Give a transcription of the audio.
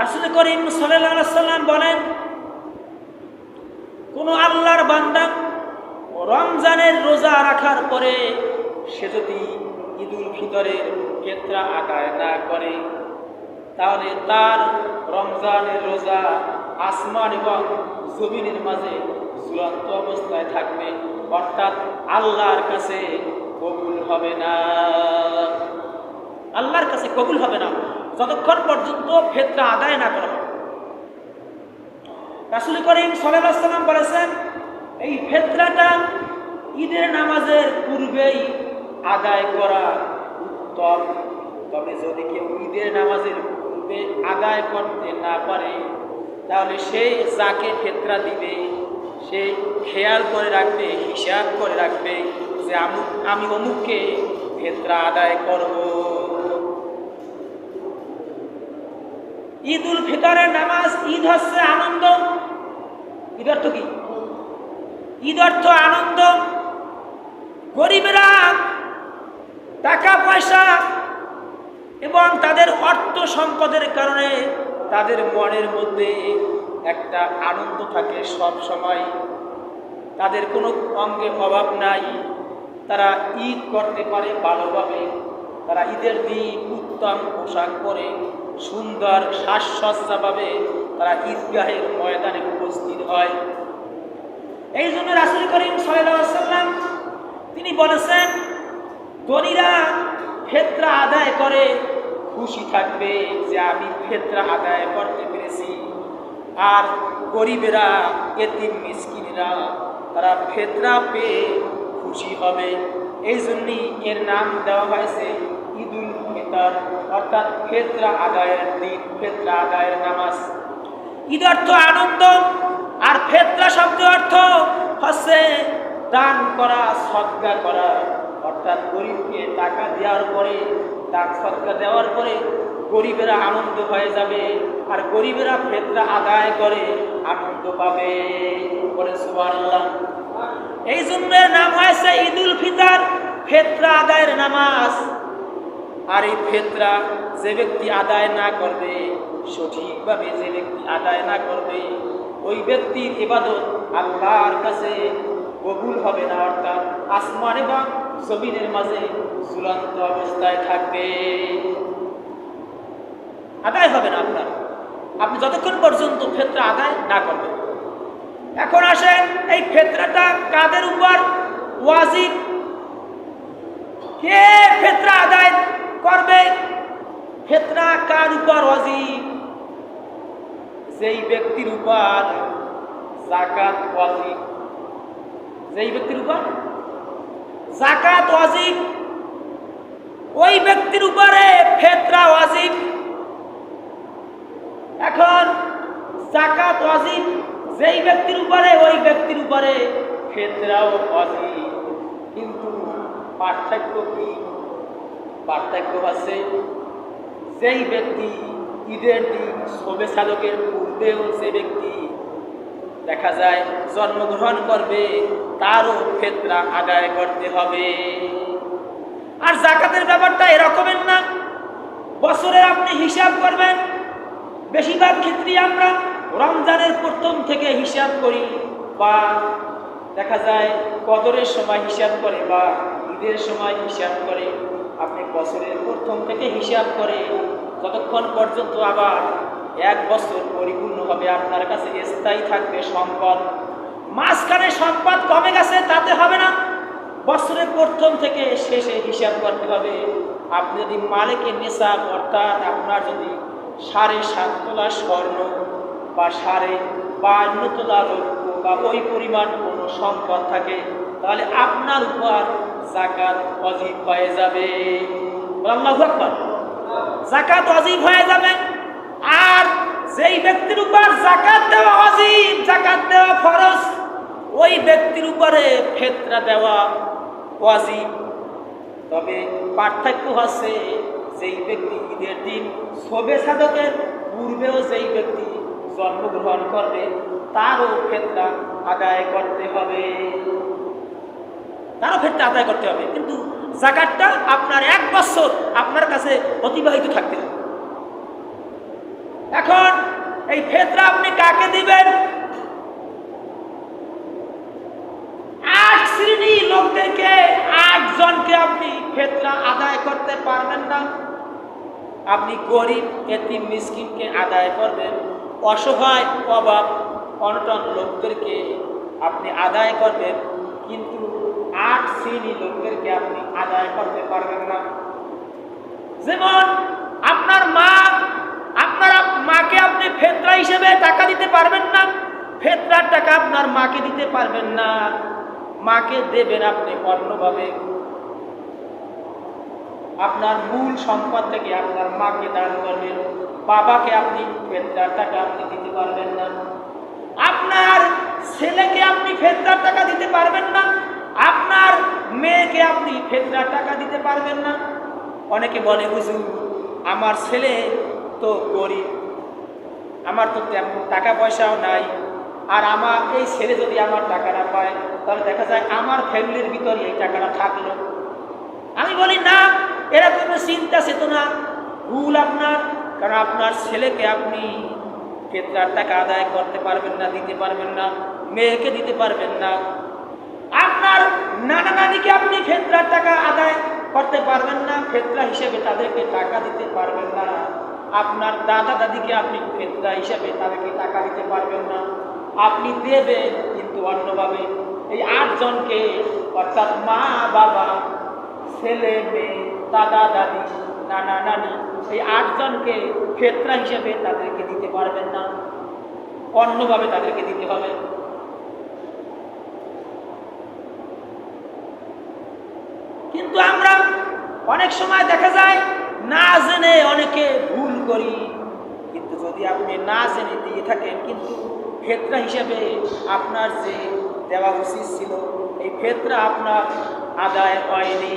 রাসুল করিম সাল্লাম বলেন, কোন আল্লাহর বান্দা রমজানের রোজা রাখার পরে সে যদি ঈদুল ফিতরের ক্ষেত্রা আদায় না করে, তাহলে তার রমজানের রোজা আসমান এবং জমিনের মাঝে চূড়ান্ত অবস্থায় থাকবে, অর্থাৎ আল্লাহর কাছে কবুল হবে না। আল্লাহর কাছে কবুল হবে না। যতক্ষণ পর্যন্ত ফেতরা আদায় না করা। হবে রাসুল করিম সাল্লাম বলেছেন, এই ফেতরাটা ঈদের নামাজের পূর্বেই আদায় করা উত্তম। তবে যদি কেউ ঈদের নামাজের পূর্বে আদায় করতে না পারে, তাহলে সে যাকে ফেতরা দিবে, সে খেয়াল করে রাখবে, হিসাব করে রাখবে যে আমি অমুককে ফেতরা আদায় করব। ঈদ উল ফিতরের নামাজ, ঈদ হচ্ছে আনন্দ। ঈদ অর্থ কি? ঈদ অর্থ আনন্দ। গরিবেরা টাকা, পয়সা এবং তাদের অর্থ সম্পদের কারণে তাদের মনের মধ্যে একটা আনন্দ থাকে সব সময়। তাদের কোনো অঙ্গে অভাব নাই। তারা ঈদ করতে পারে ভালোভাবে। তারা ঈদের দিন উত্তম পোশাক পরে। সুন্দর সাজসজ্জাভাবে তারা ঈদগাহের ময়দানে উপস্থিত হয়। এই জন্য রাসুল করিম সাল্লাম তিনি বলেছেন, ধনীরা ফেতরা আদায় করে, খুশি থাকবে যে আমি ফেতরা আদায় করতে পেরেছি। আর গরিবেরা, এতিম মিসকিনেরা, তারা ফেতরা পেয়ে খুশি হবে। এই জন্যই এর নাম দেওয়া হয়েছে ঈদুল ফিতর। অর্থাৎ ফেতরা আদায়ের দিন, ফেতরা আদায়ের নামাজ। ঈদ অর্থ আনন্দ, আর ফেতরা শব্দ অর্থ হচ্ছে দান করা, সৎকা করা। অর্থাৎ গরিবকে টাকা দেওয়ার পরে, দান সৎকা দেওয়ার পরে গরিবেরা আনন্দ হয়ে যাবে, আর গরিবেরা ফেতরা আদায় করে আনন্দ পাবে। বলে সুবহানাল্লাহ। এই জন্য নাম হয়েছে ঈদুল ফিতর, ফেতরা আদায়ের নামাজ। আর এই ফেতরা যে ব্যক্তি আদায় না করবে, সঠিকভাবে যে ব্যক্তি আদায় না করবে, ওই ব্যক্তির ইবাদত আল্লাহর কাছে কবুল হবে না, অর্থাৎ আসমান এবং জমিনের মাঝে চূড়ান্ত অবস্থায় থাকবে। আদায় হবে না আপনার। আপনি যতক্ষণ পর্যন্ত ফেতরা আদায় না করবেন। এখন আসেন, এই ফেতরাটা কাদের উপর? ওয়াজিব। কে? ফেতরা কার উপর ওয়াজিব যেই ব্যক্তির উপর জাকাত ওয়াজিব যেই ব্যক্তির উপর? জাকাত ওয়াজিব ওই ব্যক্তির উপরে ফেতরা ওয়াজিব এখন জাকাত ওয়াজিব যেই ব্যক্তির উপরে, ওই ব্যক্তির উপরে ফেতরাও ওয়াজিব কিন্তু পার্থক্য কি? পার্থক্য আছে। যেই ব্যক্তি ঈদের দিন সাধকের পূর্বেও যে ব্যক্তি দেখা যায় জন্মগ্রহণ করবে, তারও ফেতরা আদায় করতে হবে। আর জাকাতের ব্যাপারটা এরকমের না। বছরে আপনি হিসাব করবেন, বেশিরভাগ ক্ষেত্রেই আমরা রমজানের প্রথম থেকে হিসাব করি বা দেখা যায় কদরের সময় হিসাব করে বা ঈদের সময় হিসাব করে, আপনি বছরের প্রথম থেকে হিসাব করে ততক্ষণ পর্যন্ত আবার এক বছর পরিপূর্ণ হবে আপনার কাছে স্থায়ী থাকবে সম্পদ? মাঝখানে সম্পদ কমে গেছে তাতে হবে না। বছরের প্রথম থেকে শেষে হিসাব করতে হবে। আপনি যদি মালিকে নেশাব অর্থাৎ আপনার যদি সাড়ে সাত তোলা স্বর্ণ বা সাড়ে বান্ন তোলা রৌপ্য বা ওই পরিমাণ কোনো সম্পদ থাকে, তাহলে আপনার উপর জাকাত অজিব হয়ে যাবে। আল্লাহু আকবার। জাকাত অজিব হয়ে যাবে। আর যেই ব্যক্তির উপর জাকাত দেওয়া অজিব জাকাত দেওয়া ফরজ, ওই ব্যক্তির উপরে ফেতরা দেওয়া ওয়াজিব। তবে পার্থক্য হচ্ছে যেই ব্যক্তি ঈদের দিন শোভে সাধকের পূর্বেও যেই ব্যক্তি জন্মগ্রহণ করবে, তারও ফেতরা আদায় করতে হবে। তারও ফেতরা আদায় করতে হবে। কিন্তু জাকাতটা আপনার এক বছর আপনার কাছে অতিবাহিত থাকতে হবে এখন এই ফেতরা আপনি কাকে দিবেন? আট শ্রেণি লোকদেরকে, আট জনকে আপনি ফেতরা আদায় করতে পারবেন না। আপনি গরিব, এতিম, মিসকিনকে আদায় করবেন। অসহায় অভাব অনটন লোকদেরকে আপনি আদায় করবেন। কিন্তু আট শ্রেণি লোকদেরকে আপনি আদায় করতে পারবেন না। যেমন আপনার মা, আপনার মাকে আপনি ফেতরা হিসেবে টাকা দিতে পারবেন না, ফেতরার টাকা আপনার মাকে দিতে পারবেন না। মাকে দেবেন আপনি অন্যভাবে। আপনার মূল সম্পদ থেকে আপনার মাকে দান করবেন, বাবাকে আপনি ফেতরার টাকা আপনি দিতে পারবেন না। আপনার ছেলেকে আপনি ফেতরার টাকা দিতে পারবেন না আপনার মেয়েকে আপনি ফেতরার টাকা দিতে পারবেন না। অনেকে বলে বুঝুন আমার ছেলে তো গরিব, আমার তো তেমন টাকা পয়সাও নাই। আর আমার, এই ছেলে যদি আমার টাকাটা পায়, তাহলে দেখা যায় আমার ফ্যামিলির ভিতরে এই টাকাটা থাকল। আমি বলি, না, এরা কোনো চিন্তা চেতনা, ভুল আপনার। কারণ আপনার ছেলেকে আপনি ফেতরার টাকা আদায় করতে পারবেন না, দিতে পারবেন না, মেয়েকে দিতে পারবেন না। আপনার নানা নানিকে আপনি ফেতরার টাকা আদায় করতে পারবেন না, ফেতরা হিসেবে তাদেরকে টাকা দিতে পারবেন না। আপনার দাদা দাদিকে আপনি ফেতরা হিসেবে তাদেরকে টাকা দিতে পারবেন না। আপনি দেবেন কিন্তু অন্যভাবে। এই আটজনকে, অর্থাৎ মা, বাবা, ছেলে, মেয়ে, দাদা, দাদি নানা নানি এই আটজনকে ফেতরা হিসেবে তাদেরকে দিতে পারবেন না। অন্যভাবে তাদেরকে দিতে হবে। কিন্তু আমরা অনেক সময় দেখা যায় না জেনে অনেকে ভুল করি। কিন্তু যদি আপনি না জেনে দিয়ে থাকেন, কিন্তু ফেতরা হিসেবে আপনার যে দেওয়া উচিত ছিল, এই ফেতরা আপনার আদায় হয়নি।